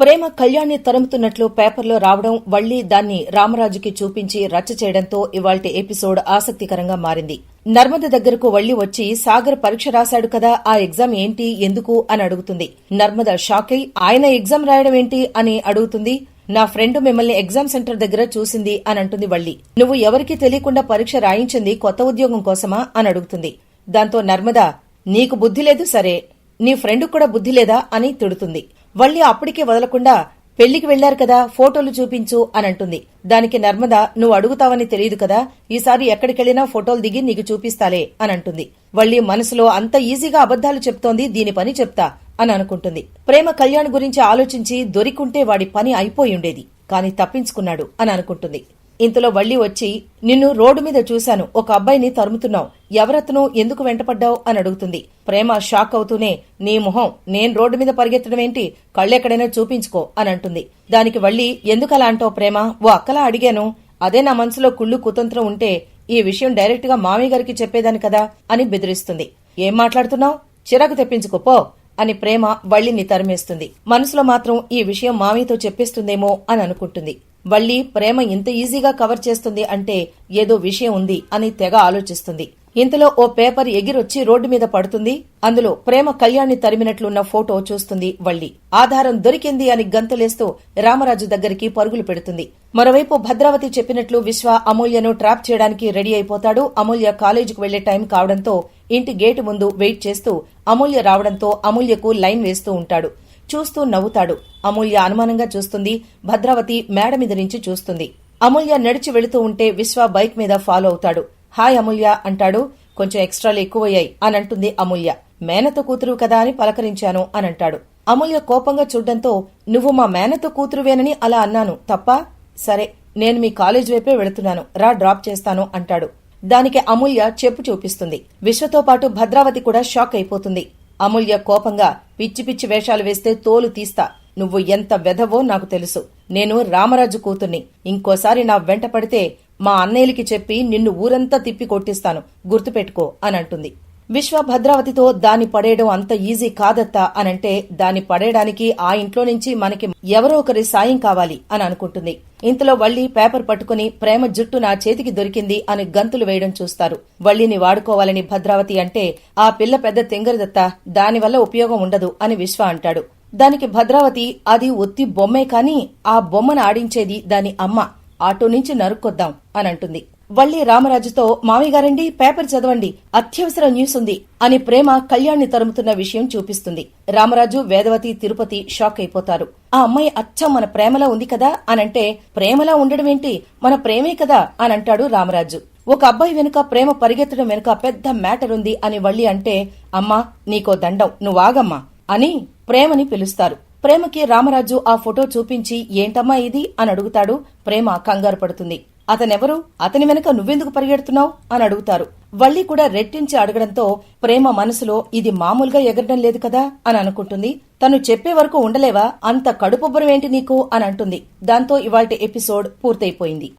ప్రేమ కళ్యాణ్ని తరుముతున్నట్లు పేపర్లో రావడం వళ్ళీ దాన్ని రామరాజుకి చూపించి రచ్చ చేయడంతో ఇవాల్టి ఎపిసోడ్ ఆసక్తికరంగా మారింది. నర్మద దగ్గరకు వళ్ళి వచ్చి సాగర్ పరీక్ష రాశాడు కదా ఆ ఎగ్జామ్ ఏంటి ఎందుకు అని అడుగుతుంది. నర్మద షాక్ అయి ఆయన ఎగ్జామ్ రాయడం ఏంటి అని అడుగుతుంది. నా ఫ్రెండ్ మిమ్మల్ని ఎగ్జామ్ సెంటర్ దగ్గర చూసింది అని అంటుంది వల్లి నువ్వు ఎవరికీ తెలియకుండా పరీక్ష రాయించింది కొత్త ఉద్యోగం కోసమా అని అడుగుతుంది. దాంతో నర్మద నీకు బుద్ధి లేదు సరే నీ ఫ్రెండ్ కూడా బుద్ధి లేదా అని తిడుతుంది. వల్లి అప్పటికే వదలకుండా పెళ్ళికి వెళ్ళారు కదా ఫోటోలు చూపించు అని అంటుంది. దానికి నర్మద నువ్వు అడుగుతావని తెలియదు కదా ఈసారి ఎక్కడికెళ్ళినా ఫోటోలు దిగి నీకు చూపిస్తాలే అని అంటుంది. వల్లి మనసులో అంత ఈజీగా అబద్దాలు చెప్తోంది దీని పని చెప్తా అని అనుకుంటుంది. ప్రేమ కళ్యాణ్ గురించి ఆలోచించి దొరికుంటే వాడి పని అయిపోయుండేది కాని తప్పించుకున్నాడు అని అనుకుంటుంది. ఇంతలో వళ్ళీ వచ్చి నిన్ను రోడ్డు మీద చూశాను ఒక అబ్బాయిని తరుముతున్నావు ఎవరతను ఎందుకు వెంటపడ్డావు అని అడుగుతుంది. ప్రేమ షాక్ అవుతూనే నీ మొహం నేను రోడ్డు మీద పరిగెత్తడం ఏంటి కళ్ళెక్కడైనా చూపించుకో అని అంటుంది. దానికి వళ్ళీ ఎందుకలా అంటావు ప్రేమ? ఓ అక్కలా అడిగాను. అదే నా మనసులో కుళ్ళు కుతంత్రం ఉంటే ఈ విషయం డైరెక్ట్గా మామయ్య గారికి చెప్పేదాని కదా? అని బెదిరిస్తుంది. ఏం మాట్లాడుతున్నావు? చిరాకు తెప్పించుకో పో అని ప్రేమ వళ్ళిని తరిమేస్తుంది. మనసులో మాత్రం ఈ విషయం మామయ్యతో చెప్పేస్తుందేమో అని అనుకుంటుంది. వల్లి ప్రేమ ఇంత ఈజీగా కవర్ చేస్తుంది అంటే ఏదో విషయం ఉంది అని తెగ ఆలోచిస్తుంది. ఇంతలో ఓ పేపర్ ఎగిరొచ్చి రోడ్డు మీద పడుతుంది. అందులో ప్రేమ కళ్యాణ్ని తరిమినట్లున్న ఫోటో చూస్తుంది వల్లి. ఆధారం దొరికింది అని గంతులేస్తూ రామరాజు దగ్గరికి పరుగులు పెడుతుంది. మరోవైపు భద్రావతి చెప్పినట్లు విశ్వ అమూల్యను ట్రాప్ చేయడానికి రెడీ అయిపోతాడు. అమూల్య కాలేజీకి వెళ్ళే టైం కావడంతో ఇంటి గేటు ముందు వెయిట్ చేస్తూ అమూల్య రావడంతో అమూల్యకు లైన్ వేస్తూ ఉంటాడు. చూస్తూ నవ్వుతాడు. అమూల్య అనుమానంగా చూస్తుంది. భద్రావతి మేడ మీద నుంచి చూస్తుంది. అమూల్య నడిచి వెళుతూ ఉంటే విశ్వ బైక్ మీద ఫాలో అవుతాడు. హాయ్ అమూల్య అంటాడు. కొంచెం ఎక్స్ట్రాలు ఎక్కువయ్యాయి అని అంటుంది అమూల్య. మేనతో కూతురు కదా అని పలకరించాను అని అంటాడు. అమూల్య కోపంగా చూడ్డంతో నువ్వు మా మేనతో కూతురువేనని అలా అన్నాను. తప్ప? సరే నేను మీ కాలేజ్ వైపే వెళుతున్నాను. రా డ్రాప్ చేస్తాను అంటాడు. దానికి అమూల్య చెప్పు చూపిస్తుంది. విశ్వతో పాటు భద్రావతి కూడా షాక్ అయిపోతుంది. అమూల్య కోపంగా పిచ్చి పిచ్చి వేషాలు వేస్తే తోలు తీస్తా. నువ్వు ఎంత వెధవో నాకు తెలుసు. నేను రామరాజు కూతుర్ని. ఇంకోసారి నా వెంట పడితే మా అన్నయ్యలకి చెప్పి నిన్ను ఊరంతా తిప్పి కొట్టిస్తాను. గుర్తుపెట్టుకో అని అంటుంది. విశ్వ భద్రావతితో దాన్ని పడేయడం అంత ఈజీ కాదత్తా అనంటే దాన్ని పడేయడానికి ఆ ఇంట్లో నుంచి మనకి ఎవరో ఒకరి సాయం కావాలి అని అనుకుంటుంది. ఇంతలో వల్లి పేపర్ పట్టుకుని ప్రేమ జుట్టు నా చేతికి దొరికింది అని గంతులు వేయడం చూస్తారు. వల్లిని వాడుకోవాలని భద్రావతి అంటే ఆ పిల్ల పెద్ద తెంగరదత్త దానివల్ల ఉపయోగం ఉండదు అని విశ్వ అంటాడు. దానికి భద్రావతి అది ఒత్తి బొమ్మే కాని ఆ బొమ్మను ఆడించేది దాని అమ్మ. ఆటో నుంచి నరుక్కొద్దాం అని అంటుంది. వల్లి రామరాజుతో మామయ్య గారండి పేపర్ చదవండి అత్యవసర న్యూస్ ఉంది అని ప్రేమ కళ్యాణ్ని తరుముతున్న విషయం చూపిస్తుంది. రామరాజు వేదవతి తిరుపతి షాక్ అయిపోతారు. ఆ అమ్మాయి అచ్చం మన ప్రేమలా ఉంది కదా అనంటే ప్రేమలా ఉండడం ఏంటి మన ప్రేమే కదా అని అంటాడు రామరాజు. ఒక అబ్బాయి వెనుక ప్రేమ పరిగెత్తడం వెనుక పెద్ద మ్యాటర్ ఉంది అని వల్లి అంటే అమ్మా నీకో దండం నువ్వాగమ్మా అని ప్రేమని పిలుస్తారు. ప్రేమకి రామరాజు ఆ ఫోటో చూపించి ఏంటమ్మా ఇది? అని అడుగుతాడు. ప్రేమ కంగారు పడుతుంది. అతనెవరు? అతని వెనక నువ్వెందుకు పరిగెడుతున్నావు? అని అడుగుతారు. వల్లి కూడా రెట్టించి అడగడంతో ప్రేమ మనసులో ఇది మామూలుగా ఎగరడం లేదు కదా? అని అనుకుంటుంది. తను చెప్పే వరకు ఉండలేవా? అంత కడుపుబ్బరం ఏంటి నీకు? అని అంటుంది. దాంతో ఇవాల్టి ఎపిసోడ్ పూర్తయిపోయింది.